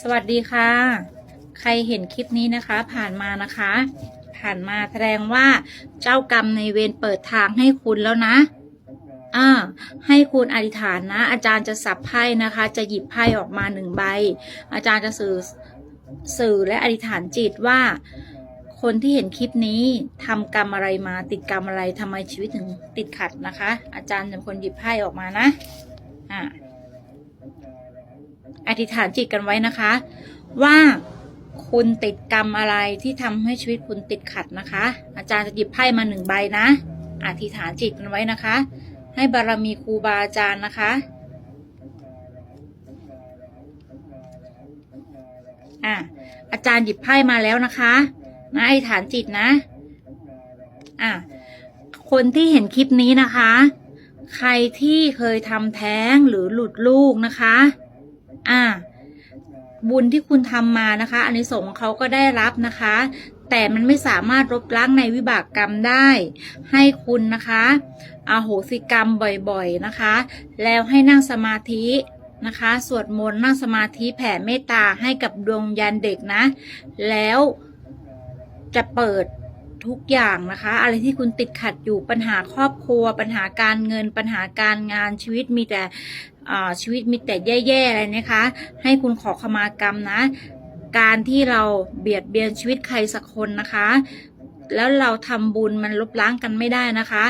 สวัสดีค่ะ ใครเห็นคลิปนี้นะคะ ผ่านมานะคะ ผ่านมาแสดงว่าเจ้ากรรมในเวรเปิดทางให้คุณแล้วนะอ่าให้คุณอธิษฐานนะ อาจารย์จะสับไพ่นะคะ จะหยิบไพ่ออกมาหนึ่งใบ อาจารย์จะสื่อสื่อและอธิษฐานจิตว่า คนที่เห็นคลิปนี้ทำกรรมอะไรมาติดกรรมอะไรทำไมชีวิตถึงติดขัดนะคะ อาจารย์จะคนหยิบไพ่ออกมานะอ่า อธิษฐานจิตกันไว้นะคะ ว่าคุณติดกรรมอะไรที่ทำให้ชีวิตคุณติดขัดนะคะ อาจารย์จะหยิบไพ่มาหนึ่งใบนะ อธิษฐานจิตกันไว้นะคะ ให้บารมีครูบาอาจารย์นะคะ อะอาจารย์หยิบไพ่มาแล้วนะคะนะอธิษฐานจิตนะ อะคนที่เห็นคลิปนี้นะคะ ใครที่เคยทำแท้งหรือหลุดลูกนะคะ อ่า บุญที่คุณทำมานะคะอันนี้สงส์เขาก็ได้รับนะคะ แต่มันไม่สามารถลบล้างในวิบากกรรมได้ ให้คุณนะคะอาโหสิกรรมบ่อยๆนะคะ แล้วให้นั่งสมาธินะคะสวดมนต์นั่งสมาธิแผ่เมตตาให้กับดวงวิญญาณเด็กนะ แล้วจะเปิดทุกอย่างนะคะ อะไรที่คุณติดขัดอยู่ปัญหาครอบครัว ปัญหาการเงิน ปัญหาการงานชีวิตมีแต่ ชีวิตมีแต่แย่ๆอะไรนะคะ ให้คุณขอขมากรรมนะ การที่เราเบียดเบียนชีวิตใครสักคนนะคะ แล้วเราทำบุญมันลบล้างกันไม่ได้นะคะ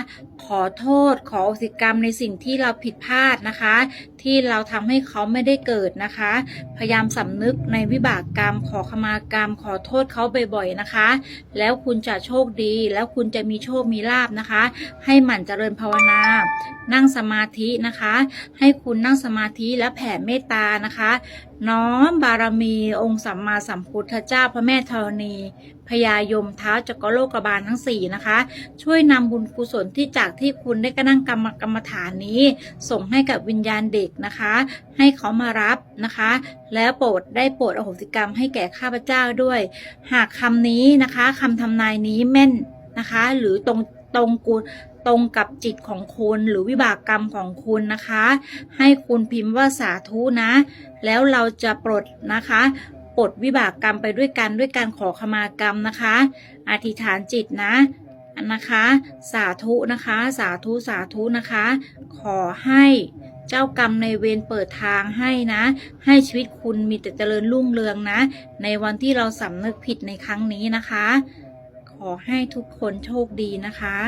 ขอโทษขออโหสิกรรมในสิ่งที่เราผิดพลาดนะคะ ที่เราทำให้เขาไม่ได้เกิดนะคะ พยายามสำนึกในวิบากกรรม ขอขมากรรม ขอโทษเขาบ่อยๆนะคะ แล้วคุณจะโชคดี แล้วคุณจะมีโชคมีลาบนะคะ ให้หมั่นเจริญภาวนา นั่งสมาธินะคะ ให้คุณนั่งสมาธิและแผ่เมตตานะคะ น้อมบารมีองค์สัมมาสัมพุทธเจ้าพระแม่ธรณีพญายมเท้าจักรโลกบาลทั้งสี่นะคะ ช่วยนำบุญกุศลที่จากที่คุณได้กระนั่งกรรมกรรมฐานนี้ ส่งให้กับวิญญาณเด็กนะคะ ให้เขามารับนะคะ แล้วโปรดได้โปรดอโหสิกรรมให้แก่ข้าพเจ้าด้วย หากคำนี้นะคะคำทำนายนี้แม่นนะคะ หรือตรงตรงกูตรงกับจิตของคุณหรือวิบากกรรมของคุณนะคะ ให้คุณพิมพ์ว่าสาธุนะ แล้วเราจะปลดนะคะปลดวิบากกรรมไปด้วยกันด้วยการขอขมากรรมนะคะ อธิษฐานจิตนะนะคะ สาธุนะคะ สาธุสาธุนะคะ ขอให้ เจ้ากรรมในเวรเปิดทางให้นะ ให้ชีวิตคุณมีแต่เจริญรุ่งเรืองนะ ในวันที่เราสำนึกผิดในครั้งนี้นะคะ ขอให้ทุกคนโชคดีนะคะ